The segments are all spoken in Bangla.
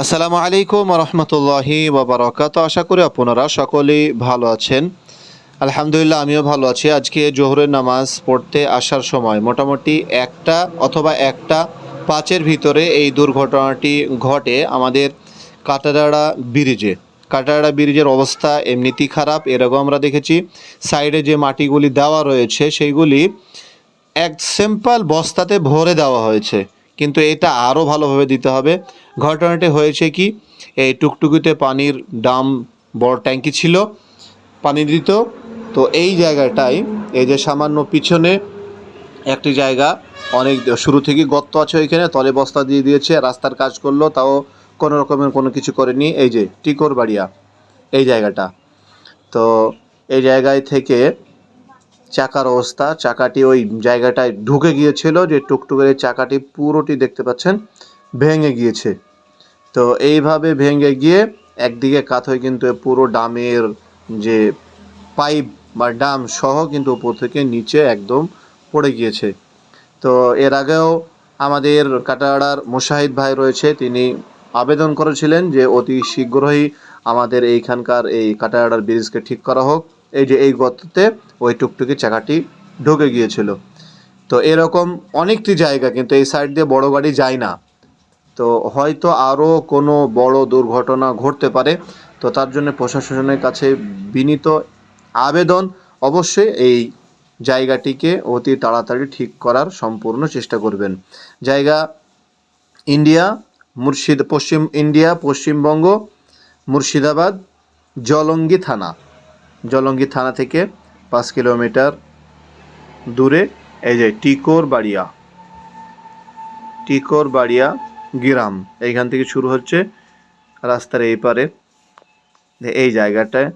আসসালামু আলাইকুম রহমতুল্লাহি বাবারকাত আশা করি আপনারা সকলেই ভালো আছেন। আলহামদুলিল্লাহ, আমিও ভালো আছি। আজকে জোহরের নামাজ পড়তে আসার সময় মোটামুটি একটা অথবা একটা পাঁচের ভিতরে এই দুর্ঘটনাটি ঘটে আমাদের কাটারাড়া ব্রিজে। কাটারাড়া ব্রিজের অবস্থা এমনিতেই খারাপ, এরকম আমরা দেখেছি। সাইডে যে মাটিগুলি দেওয়া রয়েছে, সেইগুলি এক সিম্পল বস্তাতে ভরে দেওয়া হয়েছে। কিন্তু এটা আরও ভালোভাবে দিতে হবে। ঘটনাটি হয়েছে কি, এই টুকটুকিতে পানির ডাম বড় ট্যাঙ্কি ছিল, পানি দিত। তো এই জায়গাটায় এই যে সামান্য পিছনে একটি জায়গা, অনেক শুরু থেকে গর্ত আছে ওইখানে, তলে বস্তা দিয়ে দিয়েছে, রাস্তার কাজ করল, তাও কোনো রকমের কোনো কিছু করেনি। এই যে টিকর বাড়িয়া এই জায়গাটা। তো এই জায়গায় থেকে চাকার অবস্থা, চাকাটি ওই জায়গাটায় ঢুকে গিয়েছিল যে টুকটুকের চাকাটি পুরোটি দেখতে পাচ্ছেন, ভেঙে গিয়েছে। তো এইভাবে ভেঙে গিয়ে একদিকে কাত হয়ে কিন্তু পুরো ডামের যে পাইপ বা ডাম সহ কিন্তু উপর থেকে নিচে একদম পড়ে গিয়েছে। তো এর আগেও আমাদের কাটাড়ার মুশাহিদ ভাই রয়েছে, তিনি আবেদন করেছিলেন যে অতি শীঘ্রই আমাদের এইখানকার এই কাটাড়ার ব্রিজকে ঠিক করা হোক। এই যে এই গর্ততে ওই টুকটুকি চাকাটি ঢুকে গিয়েছিল। তো এরকম অনেকটি জায়গা কিন্তু এই সাইড দিয়ে বড় গাড়ি যায় না। তো হয়তো আরও কোনো বড় দুর্ঘটনা ঘটতে পারে। তো তার জন্য প্রশাসনের কাছে বিনীত আবেদন। অবশ্যই এই জায়গাটিকে অতি তাড়াতাড়ি ঠিক করার সম্পূর্ণ চেষ্টা করবেন। জায়গা ইন্ডিয়া, মুর্শিদ পশ্চিম ইন্ডিয়া, পশ্চিমবঙ্গ, মুর্শিদাবাদ, জলঙ্গি থানা। জলঙ্গি থানা থেকে পাঁচ কিলোমিটার দূরে, এই যে টিকোর বাড়িয়া টিকোর বাড়িয়া গ্রাম। এইখান থেকে শুরু হচ্ছে রাস্তার এই পারে। এই জায়গাটায়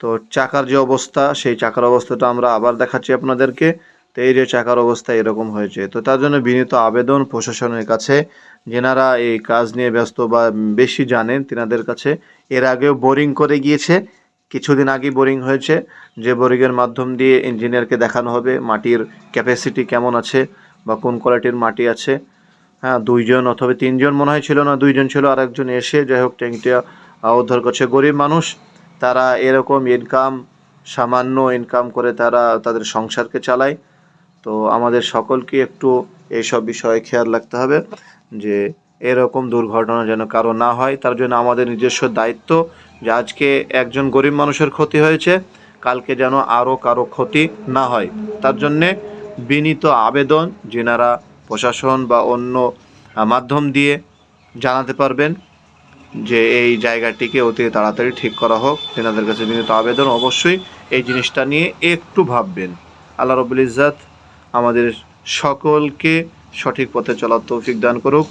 তো চাকার যে অবস্থা, সেই চাকার অবস্থাটা আমরা আবার দেখাচ্ছি আপনাদেরকে। তো এই যে চাকার অবস্থা এরকম হয়েছে। তো তার জন্য বিনীত আবেদন প্রশাসনের কাছে। যেনারা এই কাজ নিয়ে ব্যস্ত বা বেশি জানেন, তেনাদের কাছে। এর আগেও বোরিং করে গিয়েছে। কিছুদিন আগে বোরিং হয়েছে। যে বোরিংয়ের মাধ্যম দিয়ে ইঞ্জিনিয়ারকে দেখানো হবে মাটির ক্যাপাসিটি কেমন আছে বা কোন কোয়ালিটির মাটি আছে। হ্যাঁ দুইজন অথবা তিনজন মনে হয় ছিল না, দুইজন ছিল আর একজন এসে যাই হোক ট্যাঙ্কটা উদ্ধার করছে। গরিব মানুষ, তারা এরকম ইনকাম সামান্য ইনকাম করে তারা তাদের সংসারকে চালায়। তো আমাদের সকলকে একটু এইসব বিষয়ে খেয়াল রাখতে হবে যে এরকম দুর্ঘটনা যেন কারও না হয়, তার জন্য আমাদের নিজস্ব দায়িত্ব যে আজকে একজন গরিব মানুষের ক্ষতি হয়েছে, কালকে যেন আরও কারও ক্ষতি না হয়। তার জন্যে বিনীত আবেদন যেনারা প্রশাসন বা অন্য মাধ্যম দিয়ে জানাতে পারবেন যে এই জায়গাটিকে অতি তাড়াতাড়ি ঠিক করা হোক। তেনাদের কাছে বিনীত আবেদন অবশ্যই এই জিনিসটা নিয়ে একটু ভাববেন। আল্লাহ রবুল ইজাত আমাদের সকলকে সঠিক পথে চলার তৌফিক দান করুক।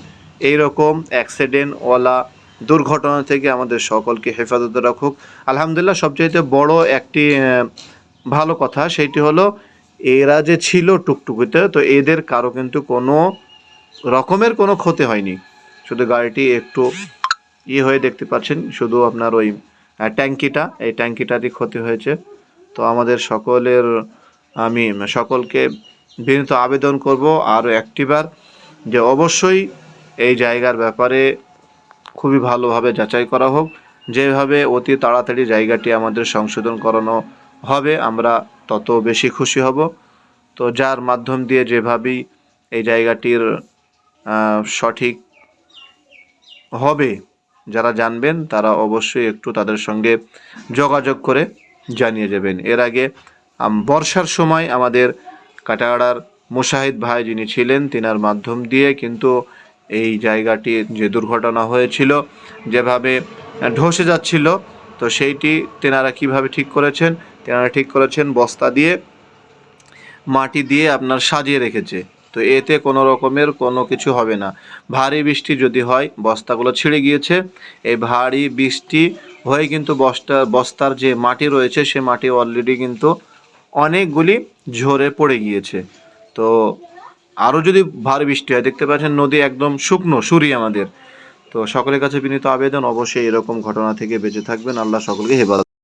এই রকম অ্যাক্সিডেন্টওয়ালা দুর্ঘটনা থেকে আমাদের সকলকে হেফাজতে রাখুক। আলহামদুলিল্লাহ, সবচাইতে বড় একটি ভালো কথা সেইটি হলো, এরা যে ছিল টুকটুকিতে, তো এদের কারও কিন্তু কোনো রকমের কোনো ক্ষতি হয়নি। শুধু গাড়িটি একটু ইয়ে হয়ে দেখতে পাচ্ছেন, শুধু আপনার ওই ট্যাঙ্কিটা, এই ট্যাঙ্কিটারই ক্ষতি হয়েছে। তো আমাদের সকলের, আমি সকলকে বিনীত আবেদন করব আর একটিবার যে অবশ্যই এই জায়গার ব্যাপারে খুবই ভালোভাবে যাচাই করা হোক। যেভাবে অতি তাড়াতাড়ি জায়গাটি আমাদের সংশোধন করানো হবে, আমরা তত বেশি খুশি হব। তো যার মাধ্যম দিয়ে যেভাবেই এই জায়গাটির সঠিক হবে, যারা জানবেন তারা অবশ্যই একটু তাদের সঙ্গে যোগাযোগ করে জানিয়ে যাবেন এর আগে বর্ষার সময় আমাদের কাটাগাড়ার মুশাহিদ ভাই যিনি ছিলেন, তিনার মাধ্যম দিয়ে কিন্তু এই জায়গাটি যে দুর্ঘটনা হয়েছিল, যেভাবে ধসে যাচ্ছিল, তো সেইটি তেনারা কীভাবে ঠিক করেছেন? তেনারা ঠিক করেছেন বস্তা দিয়ে মাটি দিয়ে আপনার সাজিয়ে রেখেছে। তো এতে কোনো রকমের কোনো কিছু হবে না। ভারী বৃষ্টি যদি হয়, বস্তাগুলো ছিঁড়ে গিয়েছে। এই ভারী বৃষ্টি হয়ে কিন্তু বস্তা, বস্তার যে মাটি রয়েছে, সে মাটি অলরেডি কিন্তু অনেকগুলি ঝরে পড়ে গিয়েছে। তো আরও যদি ভারী বৃষ্টি হয়, দেখতে পাচ্ছেন নদী একদম শুকনো, সুরি আমাদের। তো সকলের কাছে বিনীত আবেদন, অবশ্যই এরকম ঘটনা থেকে বেঁচে থাকবেন। আল্লাহ সকলকে হেফাজত